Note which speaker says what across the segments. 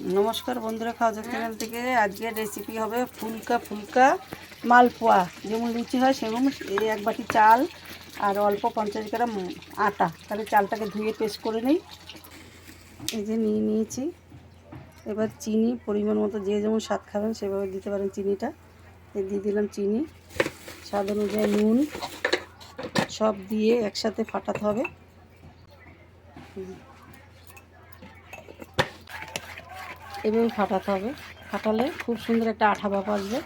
Speaker 1: নমস্কার বন্ধুরা, খাওয়া চ্যানেল থেকে। আজকের রেসিপি হবে ফুলকা ফুলকা মালপোয়া। যেমন লুচি হয় সেরকম এক বাটি চাল আর অল্প পঞ্চাশ গ্রাম আটা। তাহলে চালটাকে ধুয়ে পেস্ট করে নিই। এই যে নিয়ে নিয়েছি। এবার চিনি, পরিমাণ মতো যে যেমন স্বাদ খাবেন সেভাবে দিতে পারেন চিনিটা। দিয়ে দিলাম চিনি। স্বাদ অনুযায়ী নুন। সব দিয়ে একসাথে ফাটাতে হবে। এভাবে ফাটাতে হবে। ফাটালে খুব সুন্দর একটা আঠা বাপ আসবে।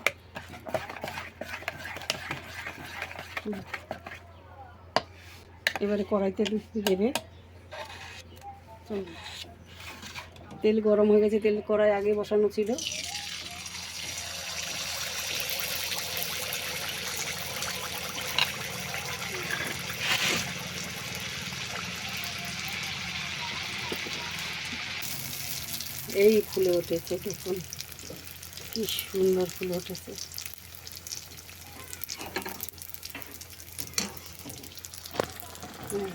Speaker 1: এবারে কড়াইতে দেবে। তেল গরম হয়ে গেছে, তেল কড়াই আগে বসানো ছিল। এই ফুলে উঠেছে দেখুন। কি সুন্দর ফুলে উঠেছে। হুম।